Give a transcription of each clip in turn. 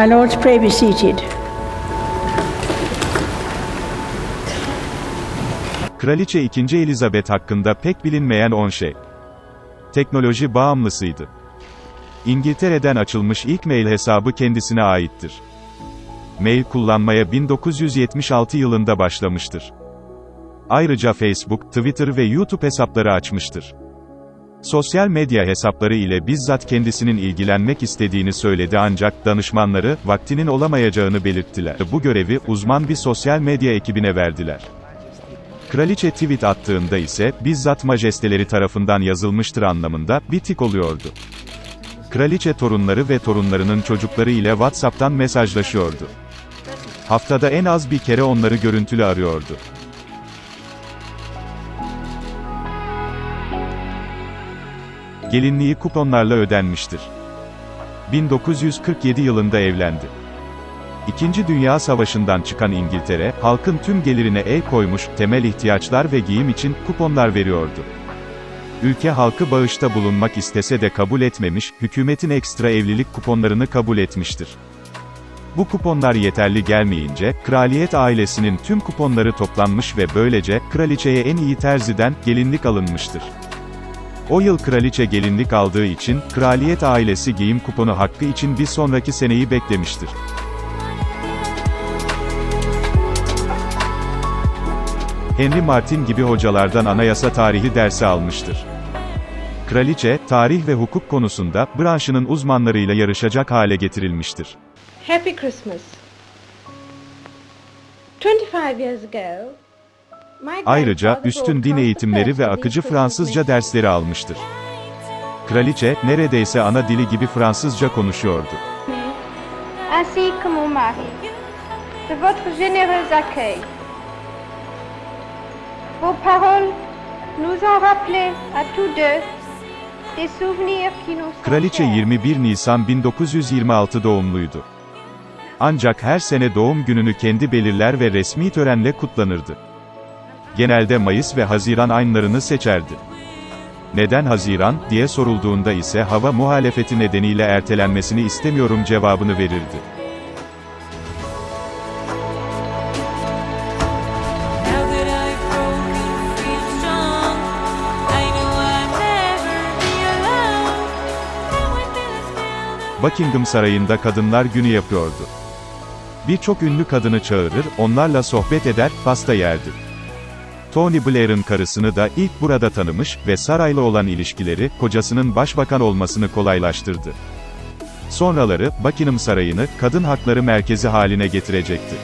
My lords, pray be seated. Kraliçe 2. Elizabeth hakkında pek bilinmeyen 10 şey. Teknoloji bağımlısıydı. İngiltere'den açılmış ilk mail hesabı kendisine aittir. Mail kullanmaya 1976 yılında başlamıştır. Ayrıca Facebook, Twitter ve YouTube hesapları açmıştır. Sosyal medya hesapları ile bizzat kendisinin ilgilenmek istediğini söyledi ancak danışmanları, vaktinin olamayacağını belirttiler. Bu görevi, uzman bir sosyal medya ekibine verdiler. Kraliçe tweet attığında ise, bizzat majesteleri tarafından yazılmıştır anlamında, bir tik oluyordu. Kraliçe torunları ve torunlarının çocukları ile WhatsApp'tan mesajlaşıyordu. Haftada en az bir kere onları görüntülü arıyordu. Gelinliği kuponlarla ödenmiştir. 1947 yılında evlendi. İkinci Dünya Savaşı'ndan çıkan İngiltere, halkın tüm gelirine el koymuş, temel ihtiyaçlar ve giyim için kuponlar veriyordu. Ülke halkı bağışta bulunmak istese de kabul etmemiş, hükümetin ekstra evlilik kuponlarını kabul etmiştir. Bu kuponlar yeterli gelmeyince, kraliyet ailesinin tüm kuponları toplanmış ve böylece, kraliçeye en iyi terziden, gelinlik alınmıştır. O yıl kraliçe gelinlik aldığı için, kraliyet ailesi giyim kuponu hakkı için bir sonraki seneyi beklemiştir. Henry Martin gibi hocalardan anayasa tarihi dersi almıştır. Kraliçe, tarih ve hukuk konusunda, branşının uzmanlarıyla yarışacak hale getirilmiştir. Happy Christmas. 25 years ago, Ayrıca, üstün din eğitimleri ve akıcı Fransızca dersleri almıştır. Kraliçe, neredeyse ana dili gibi Fransızca konuşuyordu. ainsi que mon mari, de votre généreux accueil. Vos paroles nous ont rappelé à tous deux des souvenirs qui nous sont Kraliçe chers. 21 Nisan 1926 doğumluydu. Ancak her sene doğum gününü kendi belirler ve resmi törenle kutlanırdı. Genelde Mayıs ve Haziran aylarını seçerdi. Neden Haziran, diye sorulduğunda ise hava muhalefeti nedeniyle ertelenmesini istemiyorum cevabını verirdi. Buckingham Sarayı'nda Kadınlar Günü yapıyordu. Birçok ünlü kadını çağırır, onlarla sohbet eder, pasta yerdi. Tony Blair'ın karısını da ilk burada tanımış ve sarayla olan ilişkileri, kocasının başbakan olmasını kolaylaştırdı. Sonraları, Buckingham Sarayı'nı, kadın hakları merkezi haline getirecekti.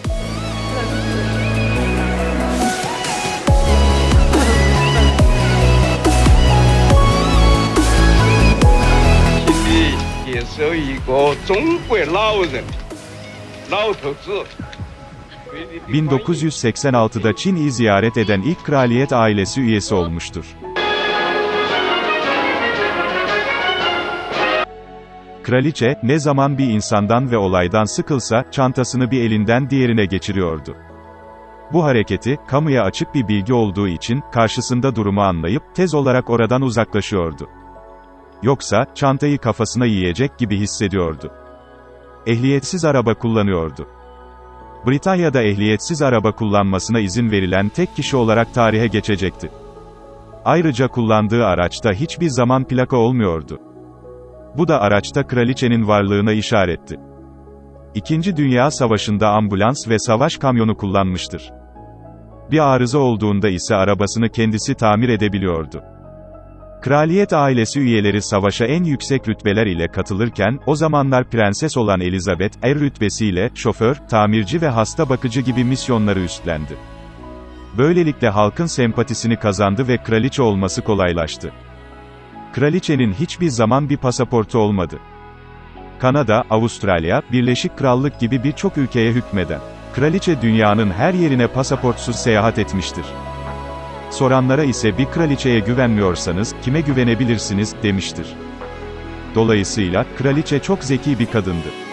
心里也是一个中国老人，老头子。 1986'da Çin'i ziyaret eden ilk kraliyet ailesi üyesi olmuştur. Kraliçe, ne zaman bir insandan ve olaydan sıkılsa, çantasını bir elinden diğerine geçiriyordu. Bu hareketi, kamuya açık bir bilgi olduğu için, karşısında durumu anlayıp, tez olarak oradan uzaklaşıyordu. Yoksa, çantayı kafasına yiyecek gibi hissediyordu. Ehliyetsiz araba kullanıyordu. Britanya'da ehliyetsiz araba kullanmasına izin verilen tek kişi olarak tarihe geçecekti. Ayrıca kullandığı araçta hiçbir zaman plaka olmuyordu. Bu da araçta kraliçenin varlığına işaretti. İkinci Dünya Savaşı'nda ambulans ve savaş kamyonu kullanmıştır. Bir arıza olduğunda ise arabasını kendisi tamir edebiliyordu. Kraliyet ailesi üyeleri savaşa en yüksek rütbeler ile katılırken, o zamanlar prenses olan Elizabeth, er rütbesiyle, şoför, tamirci ve hasta bakıcı gibi misyonları üstlendi. Böylelikle halkın sempatisini kazandı ve kraliçe olması kolaylaştı. Kraliçenin hiçbir zaman bir pasaportu olmadı. Kanada, Avustralya, Birleşik Krallık gibi birçok ülkeye hükmeden. Kraliçe dünyanın her yerine pasaportsuz seyahat etmiştir. Soranlara ise bir kraliçeye güvenmiyorsanız, kime güvenebilirsiniz, demiştir. Dolayısıyla, kraliçe çok zeki bir kadındı.